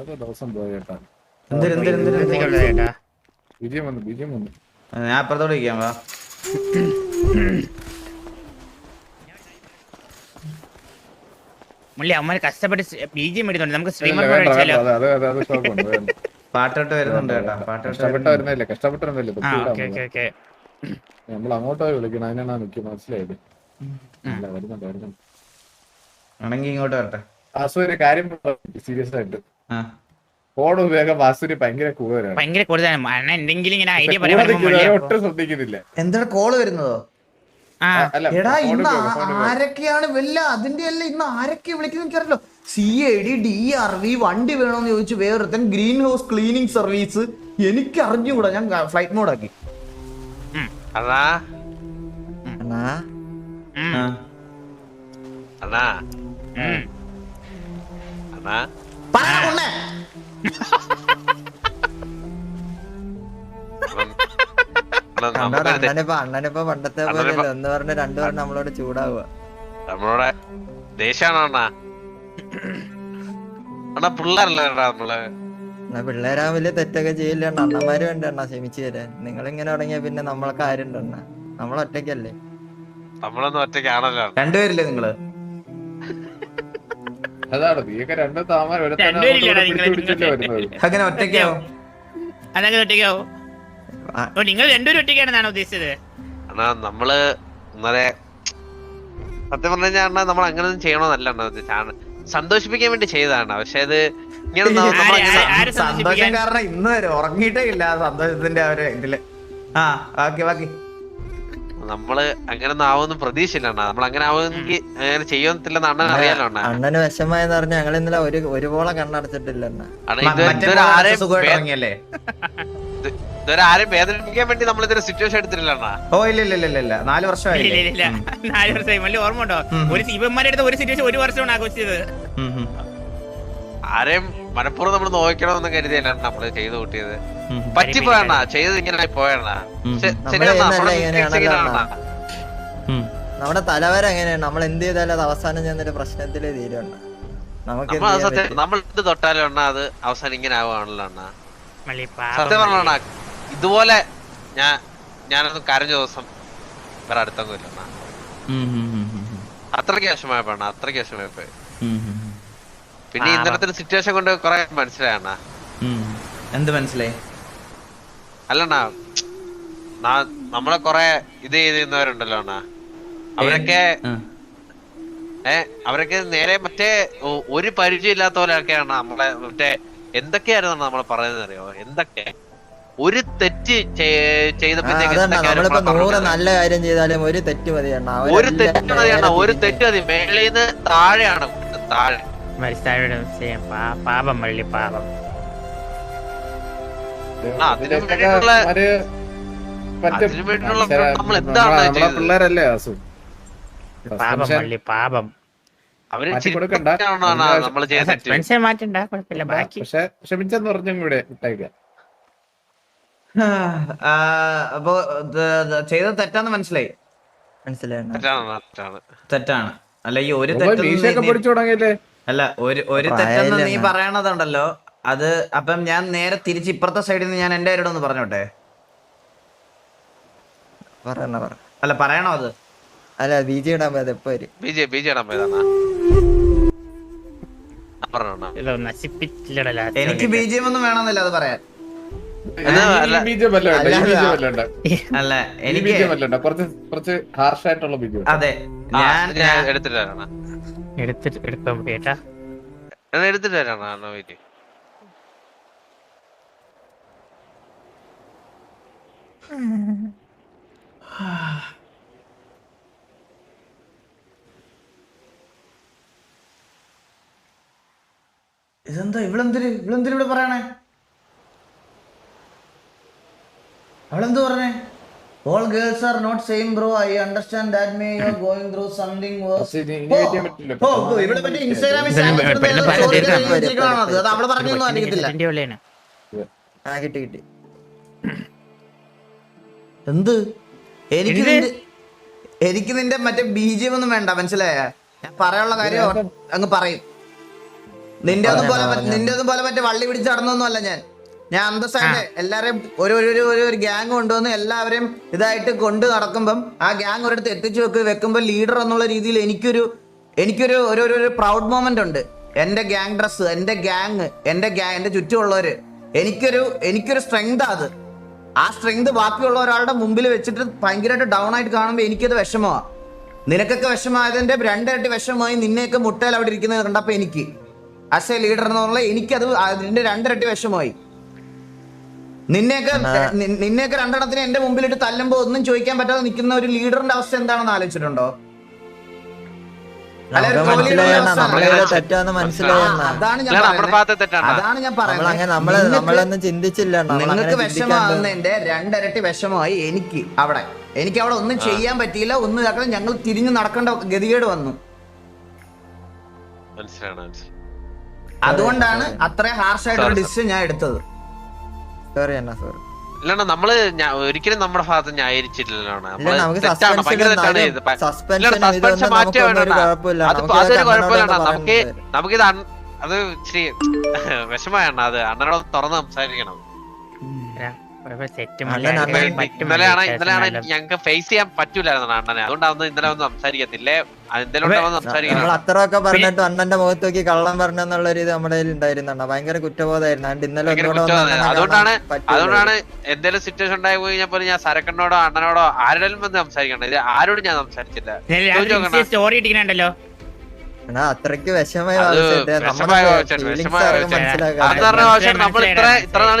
ഇന്നത്തെ ദിവസം പോയി കേട്ടാ എന്തിന് എന്തിന് എന്തിന് എന്തിന്? വിജയം വന്നു വിജയം വന്നു. ഞാൻ ഇരിക്കാം വാ. മുള്ളി അമ്മ കഷ്ടപ്പെട്ട് ജി മേടിച്ചോണ്ട് നമുക്ക് സ്ട്രീമർ. പാട്ടോട്ട് വരുന്നുണ്ട് കേട്ടാ പാട്ടോട്ട് കഷ്ടപ്പെട്ട്. വരുന്നില്ല കഷ്ടപ്പെട്ട് വരുന്നില്ല ആ ഓക്കെ ഓക്കെ ഓക്കെ. നമ്മൾ അങ്ങോട്ടോ വിളിക്കണം അതിനാണ് മിക്ക മനസ്സിലായത് വരുന്നുണ്ട് വരുന്നുണ്ട്. ഇങ്ങോട്ട് വരട്ടെ. വാസു ഒരു കാര്യം സീരിയസ് ആയിട്ട്. ഫോൺ ഉപയോഗം വാസുവിന് ഭയങ്കര കൂടുതലാണ്. ഭയങ്കര കൂടുതലാണ്. അണ്ണ എന്തെങ്കിലും ഇങ്ങനെ ഐഡിയ പറയാൻ ഒട്ടും ശ്രദ്ധിക്കുന്നില്ല. എന്താണ് കോൾ വരുന്നതോ? എടാ ഇന്ന്. ആരൊക്കെയാണ് വല്ല അതിന്റെ അല്ല ഇന്ന് ആരൊക്കെ വിളിക്കുന്ന എനിക്കറിയല്ലോ. C I D D R V വണ്ടി വേണോന്ന് ചോദിച്ചു വേറൊരുത്തൻ ഗ്രീൻ ഹൗസ് ക്ലീനിങ് സർവീസ് എനിക്ക് അറിഞ്ഞുകൂടാ ഞാൻ ഫ്ലൈറ്റ് മോഡാക്കി അണ്ണാ. അതാ അതാ അണ്ണാ. അണ്ണനിപ്പോ അണ്ണനിപ്പോ പണ്ടത്തെ അണ്ണനിപ്പോ- ഒന്ന് പറഞ്ഞ രണ്ടു പറഞ്ഞ നമ്മളോട് ചൂടാവുക. നമ്മളോടെ ദേഷ്യാണോ അണ്ണാ? അണ്ണാ പിള്ളേരല്ലേ നമ്മൾ? എന്നാ പിള്ളേരാ വലിയ തെറ്റൊക്കെ ചെയ്യില്ല അണ്ണന്മാര് അണ്ണന്മാരും അണ്ണാ അണ്ണ ക്ഷമിച്ചു തരാൻ. നിങ്ങൾ ഇങ്ങനെ തുടങ്ങിയ പിന്നെ നമ്മളൊക്കെ ആരുണ്ട് അണ്ണ? നമ്മൾ ഒറ്റയ്ക്കല്ലേ നമ്മളൊന്നും ഒറ്റയ്ക്കാണല്ലോ. രണ്ടുപേരില്ലേ നിങ്ങൾ? അതാണ് നീയൊക്കെ രണ്ട് താമര വരുന്നത്. അങ്ങനെ ഒറ്റയ്ക്കാവോ അതങ്ങനെ ഒറ്റയ്ക്കാവോ ഓ നിങ്ങൾ രണ്ടുപേരും ഒറ്റയ്ക്കാണെന്നാണ് ഉദ്ദേശിച്ചത്? അണ്ണാ നമ്മൾ ഇന്നലെ സത്യം പറഞ്ഞു കഴിഞ്ഞാൽ അണ്ണാ നമ്മൾ അങ്ങനെ ഒന്നും ചെയ്യണമെന്നല്ല അണ്ണാ സന്തോഷിപ്പിക്കാൻ വേണ്ടി ചെയ്തതാണ്. പക്ഷെ അത് ഇങ്ങനെ സന്തോഷം കാരണം ഇന്ന് വരെ ഉറങ്ങിയിട്ടേ ഇല്ല സന്തോഷത്തിന്റെ ആ ഒരു ഇതിൽ. ആ. ബാക്കി ബാക്കി. നമ്മൾ അങ്ങനെ ഒന്നും ആവുമെന്ന് പ്രതീക്ഷയില്ല അണ്ണാ. നമ്മൾ അങ്ങനെ ആവുമെങ്കിൽ അങ്ങനെ ചെയ്യത്തില്ലെന്ന് അണ്ണൻ അറിയാലോ അണ്ണാ. അണ്ണന് വിഷമായെന്ന് പറഞ്ഞ ഞങ്ങൾ ഇന്നലെ ഒരു ഒരുപോലെ കണ്ണടച്ചിട്ടില്ല അണ്ണ. ഇതുവരെ ആരെയും ഇതുവരെ ആരെയും വേദനിപ്പിക്കാൻ വേണ്ടി നമ്മൾ ഇതൊരു സിറ്റുവേഷൻ എടുത്തിട്ടില്ല അണ്ണാ. ഓ ഇല്ല ഇല്ല ഇല്ല ഇല്ല. നാല് വർഷമായി ഇല്ല ഇല്ല നാല് വർഷമായി. മള്ളി ഓർമ്മ ഉണ്ടോ ഒരു ഇവന്മാരുടെ അടുത്ത് ഒരു സിറ്റുവേഷൻ ഒരു വർഷമാണ് ആഘോഷിച്ചത്. ആരെയും മനഃപൂർവം നമ്മൾ നോക്കണമെന്ന് കരുതിയല്ല നമ്മൾ ചെയ്തു കൂട്ടിയത്. പറ്റി പറ്റിപ്പോയണ്ണ ചെയ്ത് ഇങ്ങനെ പോയണ്ണ. നമ്മുടെ തലവര എങ്ങനെയാണ്? നമ്മൾ എന്ത് ചെയ്താലും അത് അവസാനം ചെന്നൊരു പ്രശ്നത്തിലേ തീരുവണ്ണ. നമുക്ക് നമ്മൾ? എന്ത് തൊട്ടാലും അണ്ണ അത് അവസാനം ഇങ്ങനെ ആവുകയാണല്ലോ അണ്ണ. സത്യം പറഞ്ഞ ഇതുപോലെ ഞാൻ ഞാനൊന്ന് കരഞ്ഞ ദിവസം വേറെ അടുത്തൊന്നും ഇല്ല അണ്ണ. അത്രയ്ക്ക് വിഷമായപ്പോ അണ്ണ അത്രയ്ക്ക് വിഷമായപ്പോ. പിന്നെ. ഇന്നലത്തെ സിറ്റുവേഷൻ കൊണ്ട് കുറെ മനസ്സിലായണ്ണ ഉം. എന്ത് മനസ്സിലായി? അല്ലണ്ണാ നമ്മളെ കൊറേ ഇത് ചെയ്തിരുന്നവരുണ്ടല്ലോ അണ്ണാ. അവരൊക്കെ. ഏ അവരൊക്കെ നേരെ മറ്റേ ഒരു പരിചയം ഇല്ലാത്ത പോലെയൊക്കെയാണ് നമ്മളെ മറ്റേ എന്തൊക്കെയായിരുന്നു നമ്മളെ പറയുന്നത് അറിയോ എന്തൊക്കെ? ഒരു തെറ്റ് ചെയ്തപ്പോഴത്തേക്ക്? നല്ല കാര്യം ചെയ്താലും ഒരു തെറ്റ് മതി അണ്ണ. ഒരു തെറ്റ് മതിയാണ് ഒരു തെറ്റ്. മതി. മേളിന്ന് താഴെയാണ് താഴെ. മരിച്ചാരുടെ പാപം വള്ളി പാപം? പിള്ളേരല്ലേ പാപം പാപം. ചെയ്ത തെറ്റ്? ക്ഷമിച്ചെന്ന് പറഞ്ഞും കൂടെ വിട്ടേക്കാം അപ്പൊ തെറ്റാന്ന് മനസ്സിലായി. മനസ്സിലായി. തെറ്റാണ് അല്ല ഈ ഒരു മുമ്പ് അല്ല ഒരു ഒരു തെറ്റെന്ന് നീ. പറയണതുണ്ടല്ലോ. അത് അപ്പം ഞാൻ നേരെ തിരിച്ച് ഇപ്പുറത്തെ സൈഡിൽ നിന്ന് ഞാൻ എന്റെ ആരോടൊന്ന് പറഞ്ഞോട്ടെ? അല്ല പറയണോ അത്? അല്ല ബി ജെ ഇടാൻ പോയത് എപ്പോ വരും? ബി ജെ ബി ജെ ഇടാൻ പോയതാണ് എനിക്ക് ബി ജെ ഒന്നും വേണമെന്നില്ല അത് പറയാൻ. അല്ല. എനിക്ക് കുറച്ച് കുറച്ച് ഹാർഷ് ആയിട്ടുള്ള ബീജം അതെ ഞാൻ ഞാൻ എടുത്തിട്ട് എടുക്കാൻ കേട്ടാ എന്നാ എടുത്തിട്ട് വരാണ് അണ്ണ വെയിറ്റ് ഇതെന്താ ഇവളെന്തിന് ഇവളെന്തിന് ഇവിടെ പറയണേ? അവളെന്ത് പറഞ്ഞേ? All girls are not same bro I understand that may you are going through something പറ്റില്ല. ഓ ഓ, ഇവിടെ പറ്റി ഇൻസ്റ്റാഗ്രാമിൽ അത്? അവിടെ പറഞ്ഞൊന്നും അറിയത്തില്ല. ആ കിട്ടി കിട്ടി. എന്ത്? എനിക്ക് എനിക്ക് നിന്റെ മറ്റേ ബീജിയം ഒന്നും വേണ്ട മനസ്സിലായ? ഞാൻ പറയാനുള്ള കാര്യം അങ്ങ് പറയും. നിന്റെ ഒന്നും പോലെ. നിന്റെ ഒന്നും പോലെ മറ്റേ വള്ളി പിടിച്ച് നടന്നൊന്നും അല്ല ഞാൻ. ഞാൻ അന്തസ്സായിട്ട് എല്ലാരെയും ഒരു ഒരു ഒരു- ഒരു ഗ്യാങ് കൊണ്ടുവന്ന് എല്ലാവരെയും ഇതായിട്ട് കൊണ്ട് നടക്കുമ്പം ആ ഗ്യാങ് ഒരിടത്ത് എത്തിച്ചു വെക്ക് വെക്കുമ്പോൾ ലീഡർ എന്നുള്ള രീതിയിൽ എനിക്കൊരു എനിക്കൊരു ഒരു ഒരു- ഒരു പ്രൗഡ് മൊമെന്റ് ഉണ്ട്. എന്റെ ഗ്യാങ് ഡ്രസ് എന്റെ ഗ്യാങ് എന്റെ ഗ്യാങ് എന്റെ ചുറ്റുമുള്ളവര്. എനിക്കൊരു എനിക്കൊരു സ്ട്രെങ്ത് അത്. ആ സ്ട്രെങ്ത് ബാക്കിയുള്ള ഒരാളുടെ മുമ്പിൽ വെച്ചിട്ട് ഭയങ്കരമായിട്ട് ഡൗൺ ആയിട്ട് കാണുമ്പോൾ എനിക്കത് വിഷമമാണ് നിനക്കൊക്കെ വിഷമമായതിന്റെ രണ്ടിരട്ടി വിഷമമായി നിന്നെയൊക്കെ മുട്ടയിൽ അവിടെ ഇരിക്കുന്നത് കണ്ടപ്പോ എനിക്ക്. ആസ് എ ലീഡർ എന്നുള്ള എനിക്കത് അതിന്റെ രണ്ടിരട്ടി വിഷമമായി. നിന്നെയൊക്കെ രണ്ടെണ്ണത്തിന് എന്റെ മുമ്പിലിട്ട് തല്ലുമ്പോ ഒന്നും ചോദിക്കാൻ പറ്റാതെ നിൽക്കുന്ന ഒരു ലീഡറിന്റെ അവസ്ഥ എന്താണെന്ന് ആലോചിച്ചിട്ടുണ്ടോ? അതാണ് ഞാൻ പറയുന്നത്. നിങ്ങൾക്ക് നമ്മളൊന്നും ചിന്തിച്ചില്ല നിങ്ങൾക്ക് വിഷമാകുന്നതിന്റെ രണ്ടരട്ടി വിഷമമായി എനിക്ക് അവിടെ. എനിക്ക് അവിടെ ഒന്നും ചെയ്യാൻ പറ്റിയില്ല. ഒന്നും ഇതാക്കണം ഞങ്ങൾ തിരിഞ്ഞു നടക്കേണ്ട ഗതികേട് വന്നു. അതുകൊണ്ടാണ് അത്രയും ഹാർഷായിട്ടുള്ള ഡിസിഷൻ ഞാൻ എടുത്തത്. സോറി അണ്ണ സോറി ഇല്ലണ്ട നമ്മൾ ഒരിക്കലും നമ്മുടെ ഭാഗത്ത് നമ്മൾ നമുക്ക് അത്. നമുക്കിത് അൺ- അത് ഇച്ചിരി വിഷമമാണ് അത്? അണ്ണനോട് തുറന്ന് സംസാരിക്കണം. ഇന്നലെയാണ് ഇന്നലെയാണ് ഞങ്ങൾക്ക് ഫേസ് ചെയ്യാൻ പറ്റൂലായിരുന്നു അണ്ണനെ. അതുകൊണ്ടാണ് ഇന്നലെ ഒന്ന് സംസാരിക്കത്തില്ലേ? നമ്മൾ അത്രയൊക്കെ പറഞ്ഞിട്ട് അണ്ണന്റെ മുഖത്ത് നോക്കി കള്ളം പറഞ്ഞെന്നുള്ള ഒരു ഇത് നമ്മുടെ കയ്യിൽ ഉണ്ടായിരുന്നണ്ണ. ഭയങ്കര കുറ്റബോധമായിരുന്നു. അതുകൊണ്ട് ഇന്നലെ അതുകൊണ്ടാണ് അതുകൊണ്ടാണ് എന്തെങ്കിലും സിറ്റുവേഷൻ ഉണ്ടായി പോയി കഴിഞ്ഞാൽ പോലും ഞാൻ സരക്കണ്ണോടോ അണ്ണനോടോ ആരോടും വന്ന് സംസാരിക്കണം ഇത് ആരോടും ഞാൻ സംസാരിച്ചില്ല. സ്റ്റോറി ഇട്ടിട്ടുണ്ടല്ലോ അണ്ണാ, അത്രയ്ക്ക് വിഷമമായി പറഞ്ഞ നമ്മൾ ഇത്ര. ഇത്ര നാൾ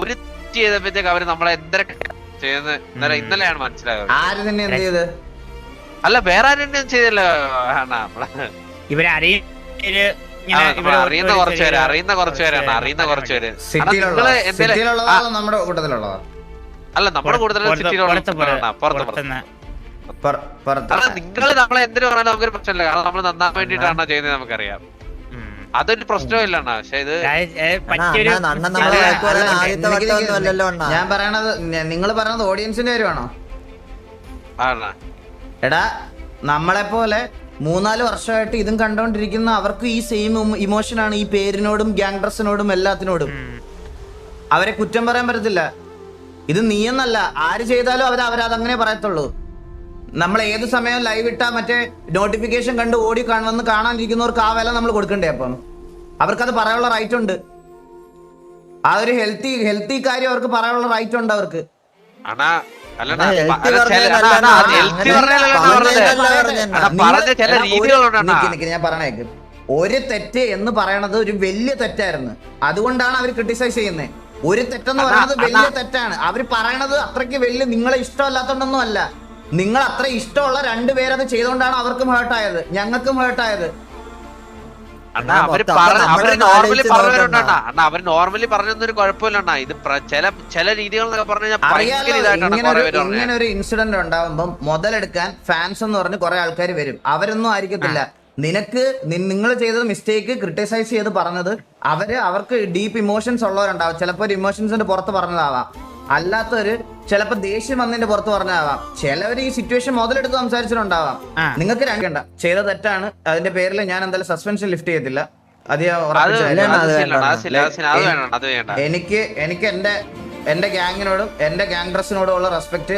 ഒരു തെറ്റ് ചെയ്തപ്പോഴത്തേക്ക് അവർ നമ്മളെ എന്തര ചെയ്യുന്നത് ഇന്നലെ ഇന്നലെയാണ് മനസ്സിലായത്. ആര് തന്നെ എന്ത് ചെയ്ത്? അല്ല വേറെ ആരും ചെയ്തല്ലോ നമ്മളെ. അറിയുന്ന കുറച്ചുപേര് അറിയുന്ന കുറച്ചുപേരാണ് അറിയുന്ന കുറച്ചുപേര് നമ്മുടെ കൂട്ടത്തിലുള്ളതാ? അല്ല നമ്മുടെ സിറ്റിയിലുള്ള പുറത്ത് പുറത്ത് അല്ല നിങ്ങൾ നമ്മളെ എന്തിനു പറഞ്ഞാലും നമുക്കൊരു പ്രശ്നമില്ല. കാരണം നമ്മൾ നന്നാൻ വേണ്ടിയിട്ടാണ് ചെയ്യുന്നത് നമുക്കറിയാം. അതൊരു പ്രശ്നമില്ല പക്ഷെ ഇത് ഞാൻ പറയണത് നിങ്ങൾ പറയണത് ഓഡിയൻസിന്റെ കാര്യമാണോ? എടാ നമ്മളെ പോലെ മൂന്നാൽ വർഷമായിട്ട് ഇതും കണ്ടോണ്ടിരിക്കുന്ന അവർക്ക് ഈ സെയിം ഇമോഷനാണ് ഈ പേരിനോടും ഗ്യാങ് ഡ്രസ്സിനോടും എല്ലാത്തിനോടും. അവരെ കുറ്റം പറയാൻ പറ്റത്തില്ല. ഇത് നീയെന്നല്ല. ആര് ചെയ്താലും അവർ അവരതങ്ങനെ പറയത്തുള്ളൂ. നമ്മൾ ഏത് സമയം ലൈവ് ഇട്ടാ മറ്റേ നോട്ടിഫിക്കേഷൻ കണ്ട് ഓടി കാണുമെന്ന് കാണാനിരിക്കുന്നവർക്ക് ആ വില നമ്മൾ കൊടുക്കണ്ടേ അപ്പം? അവർക്കത് പറയാനുള്ള റൈറ്റ് ഉണ്ട്. ആ ഒരു ഹെൽത്തി ഹെൽത്തി കാര്യം അവർക്ക് പറയാനുള്ള റൈറ്റ് ഉണ്ട് അവർക്ക്. ഞാൻ പറയണേക്ക് ഒരു തെറ്റ് എന്ന് പറയണത് ഒരു വലിയ തെറ്റായിരുന്നു. അതുകൊണ്ടാണ് അവർ ക്രിട്ടിസൈസ് ചെയ്യുന്നത് ഒരു തെറ്റെന്ന് പറയുന്നത് വലിയ തെറ്റാണ്. അവർ പറയണത് അത്രയ്ക്ക് വലിയ നിങ്ങളെ ഇഷ്ടമല്ലാത്തോണ്ടൊന്നും അല്ല. നിങ്ങൾ അത്ര ഇഷ്ടമുള്ള രണ്ടുപേരത് ചെയ്തോണ്ടാണ് അവർക്കും ഹേർട്ടായത് ഞങ്ങൾക്കും ഹേർട്ടായത് അവർ നോർമലി ആലോചിച്ച് പറഞ്ഞവരുണ്ട് അണ്ണാ. അണ്ണാ അവർ നോർമലി പറഞ്ഞൊന്നും കുഴപ്പമില്ല അണ്ണാ. ഇത് ചില ചില രീതികൾ ഒരു ഇങ്ങനെ ഒരു ഇൻസിഡന്റ് ഉണ്ടാവുമ്പോ മുതലെടുക്കാൻ ഫാൻസ് എന്ന് പറഞ്ഞ് കുറെ ആൾക്കാർ വരും. അവരൊന്നും ആയിരിക്കത്തില്ല. നിനക്ക് നിങ്ങൾ ചെയ്തത് മിസ്റ്റേക്ക് ക്രിട്ടിസൈസ് ചെയ്ത് പറഞ്ഞത് അവർ അവർക്ക് ഡീപ്പ് ഇമോഷൻസ് ഉള്ളവരുണ്ടാവും. ചിലപ്പോൾ ഒരു ഇമോഷൻസിന്റെ പുറത്ത് പറഞ്ഞതാവാം. അല്ലാത്തവര് ചിലപ്പോ ദേഷ്യം വന്നതിന്റെ പുറത്ത് പറഞ്ഞാവാം. ചിലവർ ഈ സിറ്റുവേഷൻ മുതലെടുത്ത് സംസാരിച്ചിട്ടുണ്ടാവാം. നിങ്ങൾക്ക് രണ്ട ചെയ്ത തെറ്റാണ്. അതിന്റെ പേരിൽ ഞാൻ എന്തായാലും സസ്പെൻഷൻ ലിഫ്റ്റ് ചെയ്യത്തില്ല. അത് എനിക്ക് എനിക്ക് എന്റെ എന്റെ ഗ്യാങ്ങിനോടും എന്റെ ഗ്യാങ് ഡ്രസ്സിനോടും ഉള്ള റെസ്പെക്ട്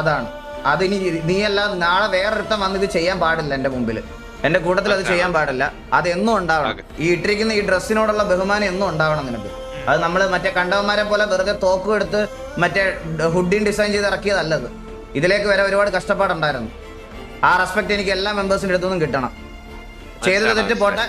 അതാണ്. അതിനി നീയല്ല നാളെ വേറൊരുത്തം വന്ന് ഇത് ചെയ്യാൻ പാടില്ല എന്റെ മുമ്പിൽ എന്റെ കൂട്ടത്തിൽ അത് ചെയ്യാൻ പാടില്ല. അത് എന്നും ഉണ്ടാവണം. ഈ ഇട്ടിരിക്കുന്ന ഈ ഡ്രസ്സിനോടുള്ള ബഹുമാനം എന്നും ഉണ്ടാവണം നിനക്ക്. അത് നമ്മൾ മറ്റേ കണ്ടവന്മാരെ പോലെ വെറുതെ തോക്കും എടുത്ത് മറ്റേ ഹുഡിയും ഡിസൈൻ ചെയ്ത് ഇറക്കിയതല്ലത് ഇതിലേക്ക് വരെ ഒരുപാട് കഷ്ടപ്പാടുണ്ടായിരുന്നു. ആ റെസ്പെക്ട് എനിക്ക് എല്ലാ മെമ്പേഴ്സിന്റെ അടുത്തു നിന്നും കിട്ടണം. ചെയ്തത് തെറ്റ് പോട്ടെ.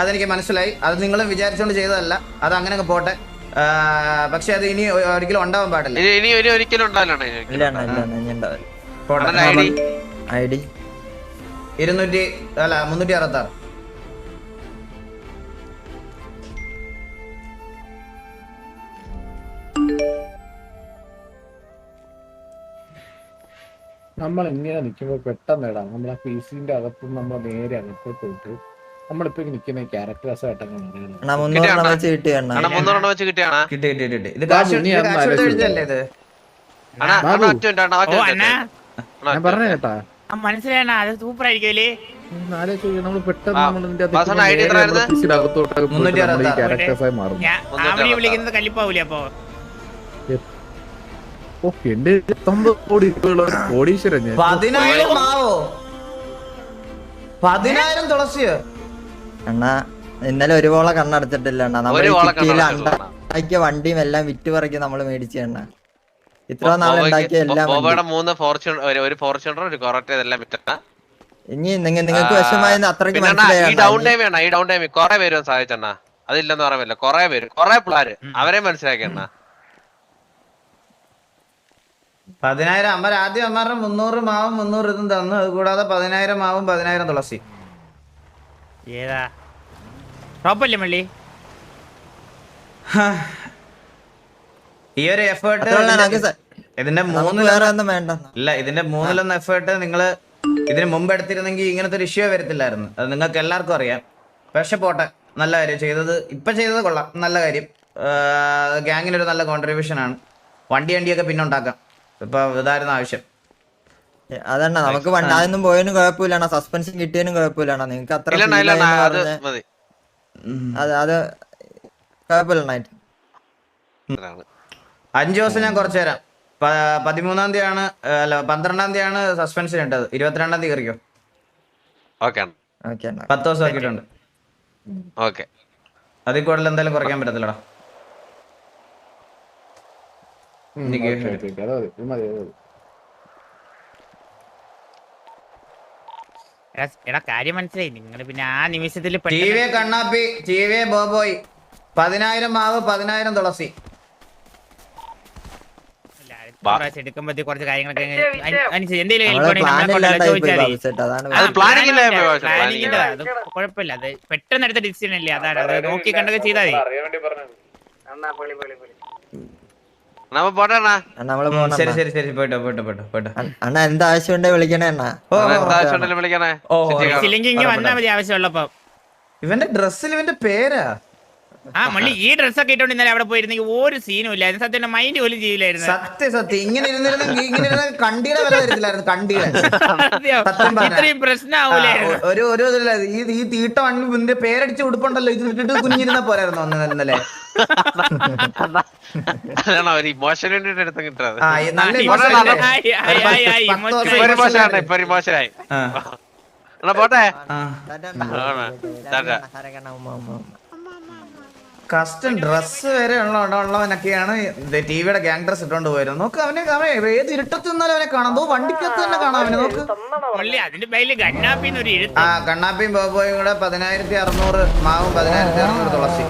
അതെനിക്ക് മനസ്സിലായി. അത് നിങ്ങൾ വിചാരിച്ചുകൊണ്ട് ചെയ്തതല്ല. അത് അങ്ങനെ അങ്ങ് പോട്ടെ പക്ഷെ അത് ഇനി ഒരിക്കലും ഉണ്ടാവാൻ പാടില്ല. ഇനി ഇനി ഇനി ഒരിക്കലും ഉണ്ടാവില്ല. ഇരുന്നൂറ്റി അല്ല മുന്നൂറ്റി അറുപത്തി ആറ് നമ്മൾ ഇങ്ങനെ നിൽക്കുമ്പോൾ പെട്ടെന്ന് ഇടാം നമ്മൾ ആ പീസിന്റെ അകത്ത് നമ്മൾ നേരെ അകത്തോട്ട് വിട്ട് നമ്മളിപ്പോ നിൽക്കുന്ന അണ്ണാ, ഞാൻ പറഞ്ഞ കേട്ടാ? അത് സൂപ്പർ ആയിരിക്കുമല്ലേ പോയിട്ട് വിളിക്കുന്നത് കല്ലിപ്പാവൂലേ അപ്പൊ? ഓ എന്റെ കോടി രൂപയുള്ള ഒരു കോടീശ്വരൻ ഞാൻ. പതിനായിരം മാവോ പതിനായിരം തുളസിയോ? അണ്ണാ ഇന്നലെ ഒരു പോളെ കണ്ണടച്ചിട്ടില്ല അണ്ണാ. ഒരു നമ്മുടെ പോളെ സിറ്റിയിൽ കണ്ണടച്ചിട്ടില്ല. ഉണ്ടാക്കിയ വണ്ടിയും എല്ലാം വിറ്റ് പറക്കി നമ്മൾ മേടിച്ച എണ്ണ ഇത്ര നാൾ ഉണ്ടാക്കിയ എല്ലാം ബോബയുടെ മൂന്ന് ഫോർച്യൂൺ ഒരു ഫോർച്യൂണർ ഒരു കൊറോട്ട ഇതെല്ലാം വിറ്റാ ഇനി നിങ്ങ നിങ്ങൾക്ക് വിഷമായെന്ന് അത്രയ്ക്ക് പിന്നെ അണ്ണാ, ഈ ഡൗൺ മനസ്സിലായി ടൈം വേണം ഈ ഡൗൺ ടൈം കൊറേ പേര് സാധിച്ചണ്ണ അതില്ലെന്ന് പറയാൻ പറ്റില്ല കൊറേ പേര് കൊറേ പിള്ളേര്. അവരെ മനസ്സിലാക്കിയണ്ണ പതിനായിരം അമ്മ ആദ്യം അമ്മാരുടെ മുന്നൂറ് മാവും മുന്നൂറ് ഇതും തന്നു. അത് കൂടാതെ പതിനായിരം മാവും പതിനായിരം തുളസി. ഏതാ? ടോപ്പല്ലേ മള്ളി? ഈ ഒരു എഫേർട്ട് ഇതിന്റെ വേണ്ട ഇല്ല ഇതിന്റെ മൂന്നിലൊന്ന് എഫേർട്ട് നിങ്ങൾ ഇതിന് മുമ്പ് എടുത്തിരുന്നെങ്കിൽ ഇങ്ങനത്തെ ഒരു ഇഷ്യൂ വരത്തില്ലായിരുന്നു. അത് നിങ്ങൾക്ക് എല്ലാവർക്കും അറിയാം. പക്ഷെ പോട്ടെ നല്ല കാര്യം. ചെയ്തത് ഇപ്പൊ ചെയ്തത് കൊള്ളാം. നല്ല കാര്യം. ഗ്യാങ്ങിന് ഒരു നല്ല കോൺട്രിബ്യൂഷൻ ആണ്. വണ്ടി വണ്ടിയൊക്കെ പിന്നെ ഉണ്ടാക്കാം. ഇപ്പൊ ഇതായിരുന്നു ആവശ്യം. അതണ്ണ നമുക്ക് വണ്ടാതൊന്നും പോയതിനും കുഴപ്പമില്ല സസ്പെൻഷൻ കിട്ടിയതിനും കുഴപ്പമില്ല നിങ്ങക്ക് അത്ര അത് അത് കുഴപ്പമില്ല. അഞ്ചു ദിവസം ഞാൻ കുറച്ചു തരാം പതിമൂന്നാം തീയതി ആണ് അല്ല പന്ത്രണ്ടാം തീയതി ആണ് സസ്പെൻഷൻ ഇട്ടത് ഇരുപത്തിരണ്ടാം തീയതി കയറിയോ പത്ത് ദിവസം ആക്കിയിട്ടുണ്ട്. അതിൽ കൂടുതൽ എന്തായാലും കുറയ്ക്കാൻ പറ്റത്തില്ലടാ ഉം, എനിക്ക് ഓക്കേ, ഓക്കേ, ഓക്കേ. അത് മതി, ഇത് മതി, അത് എടാ എടാ കാര്യം മനസ്സിലായി. നിങ്ങൾ പിന്നെ ആ നിമിഷത്തിൽ കണ്ണാപ്പി ചീവേ ബോബോയ് പതിനായിരം മാവ് പതിനായിരം തുളസി. എടുക്കുമ്പോഴത്തേ കുറച്ച് കാര്യങ്ങളൊക്കെ എന്തെങ്കിലും. അത് കുഴപ്പമില്ല. അത് പെട്ടെന്ന് എടുത്ത ഡിസിഷൻ അല്ലേ? അതാണ്. അത് നോക്കി കണ്ടൊക്കെ ചെയ്താൽ മതി നമ്മ പോട്ടെ അണ്ണാ അണ്ണാ, നമ്മൾ പോണം ശരി അണ്ണാ. ശരി ശരി പോയിട്ടോ പോയിട്ടോ പോയിട്ടോ പോയിട്ടോ. അണ്ണ- അണ്ണാ എന്താ ആവശ്യം വിളിക്കണേ അണ്ണാ. ഇല്ലെങ്കിൽ ഇങ്ങനെ മതി ആവശ്യമുള്ളപ്പോ. ഇവന്റെ ഡ്രസ്സിൽ ഇവന്റെ പേരാ? ആ മള്ളി ഈ ഡ്രസ്സൊക്കെ ഇട്ടോണ്ട് ഇന്നലെ അവിടെ പോയിരുന്നെങ്കിൽ ഒരു സീനും ഇല്ലായിരുന്നു സത്യം മൈൻഡ് പോലും ചെയ്യില്ലായിരുന്നു. സത്യ സത്യം. ഇങ്ങനെ ഇരുന്നിരുന്നെങ്കിൽ ഇങ്ങനെ ഇരുന്ന കണ്ടിയുടെ വില കണ്ടിട കണ്ടിയുടെ. സത്യം. സത്യം ഇത്രയും പ്രശ്നമാവൂലായിരുന്നു ഒരു ഒരു ഈ ഈ തീട്ട വണ്ടി ഇതിന്റെ പേരടിച്ച് ഉടുപ്പുണ്ടല്ലോ ഇത് ഇട്ടിട്ട് കുഞ്ഞിരുന്ന പോരായിരുന്നു അന്ന് ഇന്നലെ. പോട്ടെ. കസ്റ്റം ഡ്രസ് വരെ ഉള്ള ഉള്ളവനൊക്കെയാണ് ടി വിയുടെ ഗ്യാങ് ഡ്രസ് ഇട്ടോണ്ട് പോയിരുന്നു നോക്ക് അവനെ അവനെ ഏത് ഇരുട്ടത്ത് നിന്നാലും അവനെ കാണാം. തോ വണ്ടിക്കകത്ത് തന്നെ കാണാം അവനെ നോക്ക്. ആ കണ്ണാപ്പിയും ബോബോയും കൂടെ പതിനായിരത്തി അറുന്നൂറ് മാവും പതിനായിരത്തി അറുന്നൂറ് തുളസി.